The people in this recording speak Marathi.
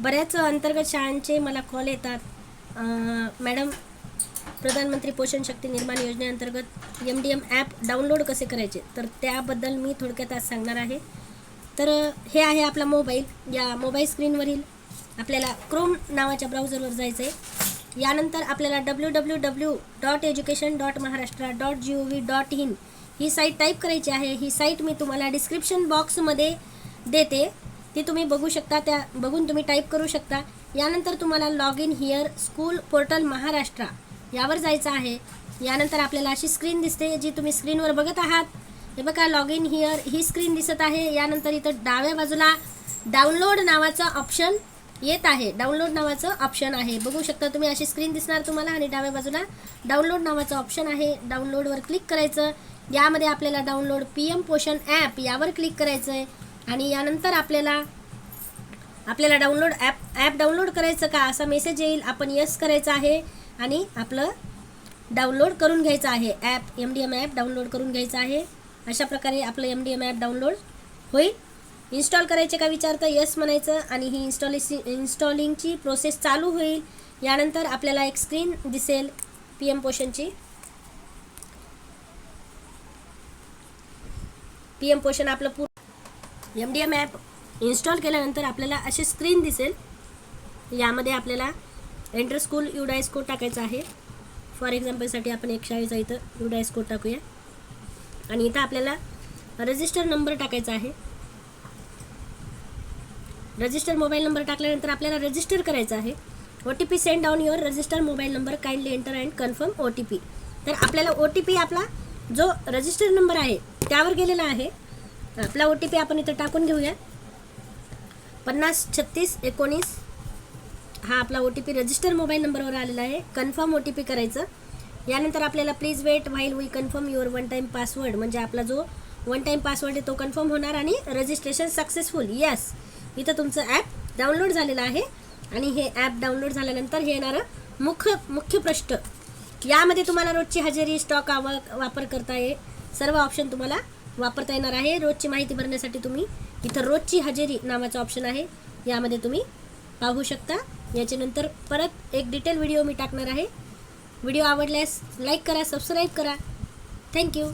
बऱ्याच अंतर्गत शाळांचे मला कॉल येतात. मॅडम प्रधानमंत्री पोषण शक्ती निर्माण योजनेअंतर्गत M D M app download कसे करायचे? तर त्याबद्दल मी थोडक्यात आज सांगणार आहे. तर हे आहे आपला मोबाईल या मोबाईल स्क्रीनवरील आपल्याला क्रोम नावाच्या ब्राउझरवर जायचं आहे यानंतर आपल्याला W W W dot education dot Maharashtra dot G O V dot in he site type करायची आहे. ही साईट मी तुम्हाला डिस्क्रिप्शन बॉक्समध्ये देते. ते तुम्ही बघू शकता त्या बघून तुम्ही टाईप करू शकता. यानंतर तुम्हाला log in here school portal Maharashtra यावर जायचं आहे. यानंतर आपल्याला अशी स्क्रीन दिसते जी तुम्ही स्क्रीनवर बघत आहात. हे बघा लॉग इन हिअर ही स्क्रीन दिसत आहे. यानंतर इथं डाव्या बाजूला डाउनलोड नावाचं ऑप्शन येत आहे. डाउनलोड नावाचं ऑप्शन आहे. बघू शकता तुम्ही अशी स्क्रीन दिसणार तुम्हाला. आणि डाव्या बाजूला डाउनलोड नावाचं ऑप्शन आहे. डाउनलोडवर क्लिक करायचं. यामध्ये आपल्याला download P M Poshan app यावर क्लिक करायचं आहे आणि यानंतर आपल्याला आपल्याला डाउनलोड ॲप ॲप डाउनलोड करायचं का? असा मेसेज येईल. आपण यस करायचं आहे आणि आपलं डाउनलोड करून घ्यायचं आहे. App M D M app download करून घ्यायचं आहे. अशा प्रकारे आपलं M D M app download होईल. इन्स्टॉल करायचे का विचारतं यस म्हणायचं आणि ही इन्स्टॉलेसी इन्स्टॉलिंगची प्रोसेस चालू होईल. यानंतर आपल्याला एक स्क्रीन दिसेल पी एम पोषणची. पी एम पोषण आपलं पूर्ण M D M app install केल्यानंतर आपल्याला अशी स्क्रीन दिसेल. यामध्ये आपल्याला एंटर स्कूल युडायस कोड टाकायचा आहे. फॉर एक्झाम्पलसाठी आपण एक शाळेचा इथं युडायस कोड टाकूया. आणि इथं आपल्याला रजिस्टर नंबर टाकायचा आहे. रजिस्टर मोबाईल नंबर टाकल्यानंतर आपल्याला रजिस्टर करायचं आहे. O T P send down your register mobile number kindly enter and confirm O T P तर आपल्याला ओ टी पी आपला जो रजिस्टर नंबर आहे त्यावर गेलेला आहे. आपला ओ टी पी आपण इथं टाकून घेऊया. पन्नास छत्तीस एकोणीस. हा आपला O T P register mobile नंबरवर आलेला आहे. कन्फर्म ओ टी पी करायचं. यानंतर आपल्याला please wait while we confirm your one time password म्हणजे आपला जो वन टाईम पासवर्ड आहे तो कन्फर्म होणार आणि रजिस्ट्रेशन सक्सेसफुल येस इथं तुमचं ॲप डाउनलोड झालेलं आहे. आणि हे ॲप डाउनलोड झाल्यानंतर हे येणारं मुख्य मुख्य प्रश्न. यामध्ये तुम्हाला रोजची हजेरी स्टॉक आवक वापर करता येईल सर्व ऑप्शन तुम्हाला वापरता येणार आहे. रोजची माहिती भरण्यासाठी तुम्ही इथं रोजची हजेरी नावाचा ऑप्शन आहे. यामध्ये तुम्ही पाहू शकता. याच्यानंतर परत एक डिटेल व्हिडिओ मी टाकणार आहे. व्हिडिओ आवडल्यास लाईक करा सबस्क्राईब करा. थँक्यू